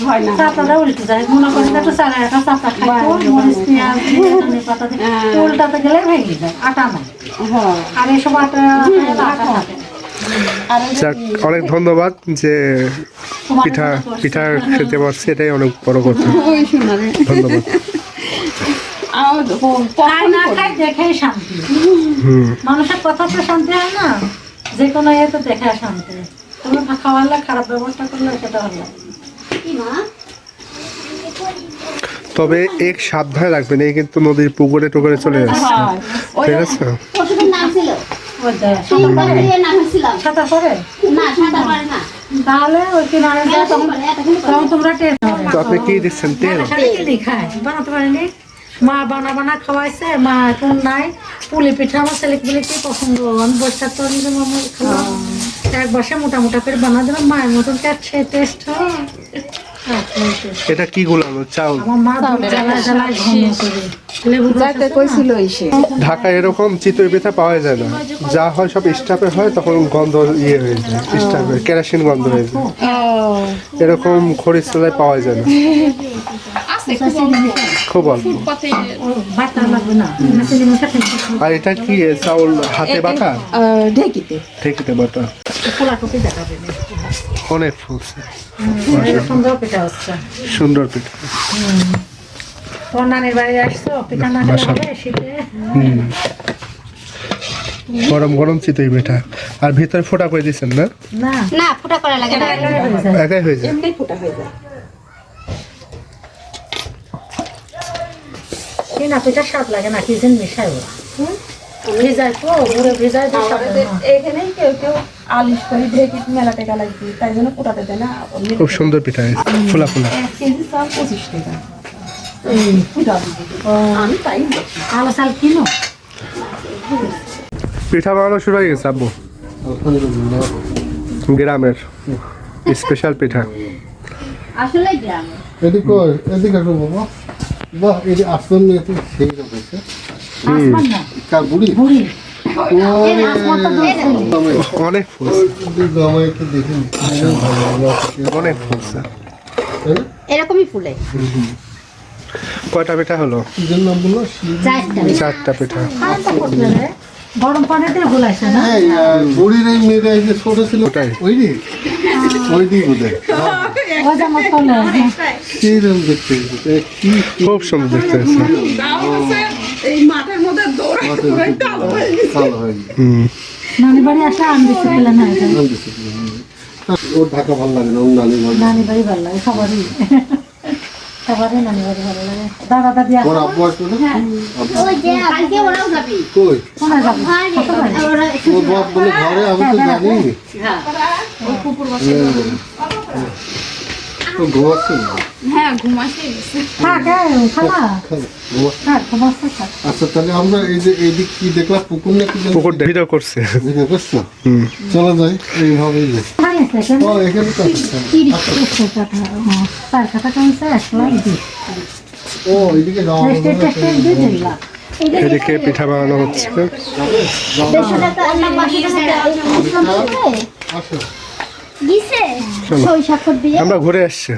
না চাপড়াটা উল্টে যায়। মনে করেন একটু চালের একটা চাপড়া খাইতো মরিচ পেঁয়াজ পাতা হ্যাঁ। উল্টাতে গেলে ভেঙে যায় আটা নাই হ্যাঁ। আর এসব আটা আটা থাকে আর ওই যে যাক অনেক ধন্যবাদ যে পিঠা পিঠা খেতে পারছি এটাই অনেক বড় কথা। ধন্যবাদ। মানুষের কথা তো শান্তি হয় না। যে কোনো ইয়ে তো দেখে শান্তি। তুমি খাওয়ালে খারাপ ব্যবস্থা করলে সেটা হলো তবে এক সাবধানে রাখবেন এই কিন্তু নদীর পুকুরে টুকুরে চলে যাচ্ছে। ঠিক আছে? পশুদের নাম ছিল ওই যে সাঁতার তিনবার করে দিয়ে নাম হয়েছিলাম সাঁতার করে না সাঁতার পারে না। তাহলে ওই কিনারে যায় তখন তখন তোমরা টেস্ট তো আপনি কি দিচ্ছেন? তেল বানাতে পারিনি মা বানা বানা খাওয়াইছে মা এখন নাই। পুলি পিঠা আমার ছেলে বলে কি পছন্দ? আমি বসে তো নিজে মামা খাওয়া। এক বসে মোটা মোটা করে বানা দিলাম মায়ের মতন কাটছে টেস্ট হয়। এটা কি গুলানো চাউল। ঢাকায় এরকম চিতই পিঠা পাওয়া যায় না। যা হয় সব স্টাফে হয় তখন গন্ধ ইয়ে হয়ে যায় স্টাফে কেরাসিন গন্ধ হয়ে যায়। এরকম খরিদ তলায় পাওয়া যায় না। খুব অল্প। আর এটা কি চাউল হাতে বাটা? ঢেকিতে। ঠেকিতে বাটা। দেখাবে অনেক ফুলছে। সুন্দর পিঠা হচ্ছে। সুন্দর পিঠা। তোমার নানির বাড়ি আসছো? পিঠা না খেলে শীতে? গরম গরম চিতই পিঠা। আর ভিতরে ফোটা করে দিচ্ছেন না? না। না করা লাগে না। একেবারে হয়ে যায়। একাই হয়ে যায়? এমনি ফুটা হয়ে যায়। না পিঠা স্বাদ লাগে না কি যেন মিশাই ওরা। ভিজায় তো ঘুরে ভিজায়। এখানেই কেউ কেউ আলিশ করে ঢেকিত মেলা টাকা লাগবে তাই জন্য ফুটাতে দেয় না। খুব সুন্দর পিঠা হয়েছে ফোলা ফোলা। এক কেজি চাল পঁচিশ টাকা। এই ফুটা দিবে আমি তাই আলো চাল কিনো? পিঠা বানানো শুরু হয়ে গেছে আব্বু। গ্রামের স্পেশাল পিঠা। আসলে গ্রাম। এদিকে এদিকে বাবা বাহ এদিকে আসমান নিয়ে সেই রকম কার বুড়ি? বুড়ি। অনেক একটু দেখে এরকমই ফুলে। কয়টা পিঠা হলো? চারটা। পিঠা। গরম না? বুড়ির এই মেয়েটা এই যে ছোট ছিল ওটাই। ওই ওই দিক খুব সুন্দর দেখতে এই মাঠের মধ্যে দৌড়ে মাথায় দৌড়ে ঢুকে কালো হয়ে গেছে। কালো হয়ে গেছে। হুম। নানি বাড়ি আসলে আমি ডিসিপ্লিন হয়ে যায়। নাম ওর ঢাকা ভালো লাগে না ওর নানি ভালো নানি বাড়ি ভালো লাগে সবারই। সবারই নানি বাড়ি ভালো লাগে। দাদা দাদি ওর আব্বু আসবে না? ওই যে কালকে ওরাও যাবি। কই? কোনে যাব? ওর বাপ বলে ঘরে আমি তো জানি ঘুমাচ্ছে না হ্যাঁ। ঘুমাসে গেছে থাক এই, খালা ঘুমা থাক ঘুমাচ্ছে থাক আচ্ছা তাহলে আমরা এই যে এদিক কি দেখলাম পুকুর পুকুর ভিডিও করছে। ভিডিও করছ? হুম। চলো যাই এইভাবেই যাই। খাই আছে কেন ও এখানে তো ও এদিকে যাওয়া পিঠা বানানো হচ্ছে। দিয়ে? আমরা ঘুরে আসছি।